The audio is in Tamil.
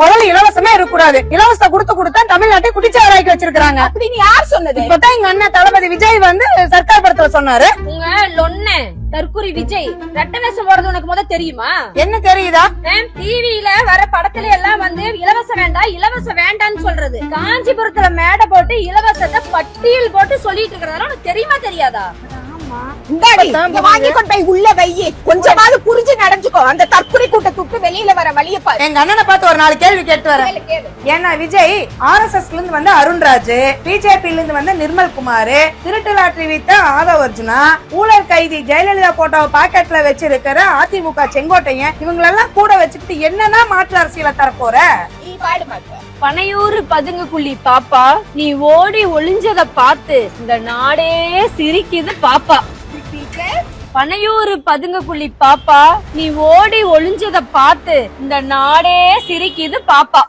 முதல்ல இலவசமே இருக்கக்கூடாது. இலவசத்தை கொடுத்து கொடுத்தா தமிழ்நாட்டை குடிச்சாராக்கி வச்சிருக்காங்க அப்படின்னு யார் சொன்னது? இப்பதான் எங்க அண்ணன் தளபதி விஜய் வந்து சர்க்கார் படத்துல சொன்னாரு. உங்க லொன்ன தற்குறி விஜய் ரெட்ட வேஷம் போடுறது உனக்கு முத தெரியுமா? என்ன தெரியுதா? டிவில வர படத்துல எல்லாம் வந்து இலவசம் வேண்டாம் இலவசம் வேண்டாம்னு சொல்றது. காஞ்சிபுரத்துல மேடை போட்டு இலவசத்தை பட்டியல் போட்டு சொல்லிட்டு இருக்கிறதெல்லாம் உனக்கு தெரியுமா தெரியாதா? வாங்கி கொண்டு போய் உள்ள வையி. கொஞ்சமாவது நடந்துக்கோ அந்த தற்குறி கூட்டத்துக்கு வெளியில வர வழிய பாரு. எங்க அண்ணனை பார்த்து ஒரு நாலு கேள்வி கேட்டு வரேன். ஏன்னா விஜய் ஆர்எஸ்எஸ்ல இருந்து வந்த அருண்ராஜ் பிஜேபில இருந்து வந்த நிர்மல் குமார் திருட்டு லாட்டரி வித்த ஆதவ் அர்ஜுனா ஊழல் கைதி ஜெயலலிதா போட்டோவை பாக்கெட்ல வச்சிருக்கிற அதிமுக செங்கோட்டையன் இவங்களெல்லாம் கூட வச்சுக்கிட்டு என்னன்னா மாற்று அரசியலை தரப்போற? நீ பாடு மாட்ட. பனையூர் பதுங்கு குழி பாப்பா நீ ஓடி ஒளிஞ்சத பார்த்து இந்த நாடே சிரிக்குது பாப்பா. பனையூர் பதுங்கு பாப்பா. நீ ஓடி ஒளிஞ்சத பார்த்து இந்த நாடே சிரிக்குது பாப்பா.